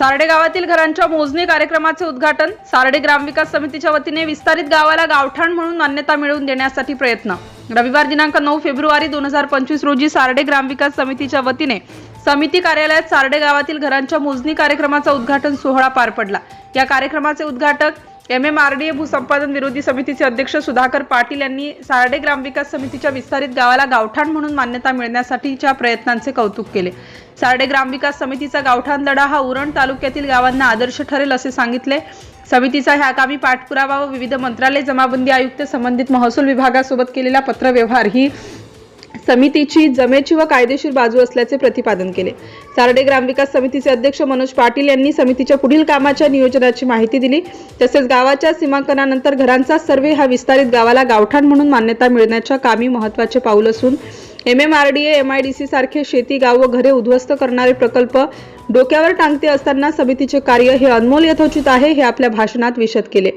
सारडे गावातील घरांच्या मोजणी कार्यक्रमाचे उद्घाटन सारडे ग्रामविकास समितीच्या वतीने विस्तारित गावाला गावठाण म्हणून मान्यता मिळवून देण्यासाठी प्रयत्न. रविवार दिनांक नऊ फेब्रुवारी दोन हजार पंचवीस रोजी सारडे ग्रामविकास समितीच्या वतीने समिती कार्यालयात सारडे गावातील घरांच्या मोजणी कार्यक्रमाचा उद्घाटन सोहळा पार पडला. या कार्यक्रमाचे उद्घाटक M M R D A भूसंपादन विरोधी समितीचे अध्यक्ष सुधाकर पाटील यांनी सारडे ग्रामविकास समितीच्या विस्तारित गावाला गावठाण म्हणून मान्यता मिळण्यासाठीच्या प्रयत्नांचे कौतुक केले. सारडे ग्रामविकास समितीचा गावठाण लढा हा उरण तालुक्यातील गावांना आदर्श ठरेल असे सांगितले. समितीचा ह्या कामी पाठपुरावा व विविध मंत्रालय जमाबंदी आयुक्त संबंधित महसूल विभागासोबत केलेला पत्रव्यवहार ही समितीची जमेची व कायदेशीर बाजू असल्याचे प्रतिपादन केले. सारडे ग्रामविकास समितीचे अध्यक्ष मनोज पाटील यांनी समितीच्या पुढील कामाच्या नियोजनाची माहिती दिली. तसेच गावाच्या सीमांकनानंतर घरांचा सर्वे हा विस्तारित गावाला गावठाण म्हणून मान्यता मिळण्याच्या कामी महत्त्वाचे पाऊल असून M M R D M I D C सारखे शेती गाव व घरे उद्ध्वस्त करणारे प्रकल्प डोक्यावर टांगते असताना समितीचे कार्य हे अनमोल यथोचित आहे हे आपल्या भाषणात विशद केले.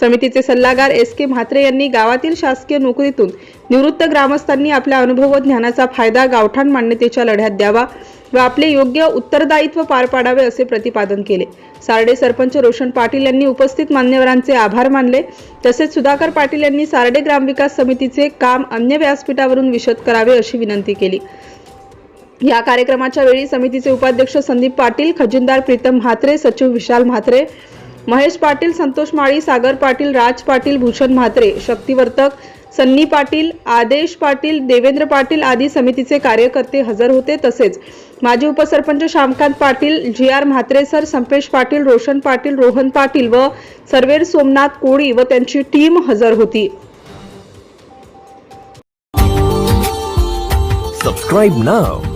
समितीचे सल्लागार एस के म्हात्रे यांनी गावातील शासकीय नोकरीतून निवृत्त ग्रामस्थांनी आपल्या अनुभव व ज्ञानाचा फायदा गावठाण मान्यतेच्या लढ्यात द्यावा व आपले योग्य उत्तरदायित्व पार पाडावे असे प्रतिपादन केले. सारडे सरपंच रोशन पाटील यांनी उपस्थित मान्यवरांचे आभार मानले. तसेच सुधाकर पाटील यांनी सारडे ग्रामविकास समितीचे काम अन्य व्यासपीठावरून विशद करावे अशी विनंती केली. या कार्यक्रमाच्या वेळी समितीचे उपाध्यक्ष संदीप पाटील खजिनदार प्रीतम म्हात्रे सचिव विशाल म्हात्रे महेश पाटील संतोष माळी सागर पाटील राज पाटील भूषण म्हात्रे शक्तिवर्तक सन्नी पाटील आदेश पाटील देवेंद्र पाटील आदी समितीचे कार्यकर्ते हजर होते. तसेच माजी उपसरपंच Shyamkant Patil G R Mhatre sir Sampesh Patil Roshan Patil Rohan Patil व सर्वेर सोमनाथ कोळी व त्यांची टीम हजर होती. Subscribe नाव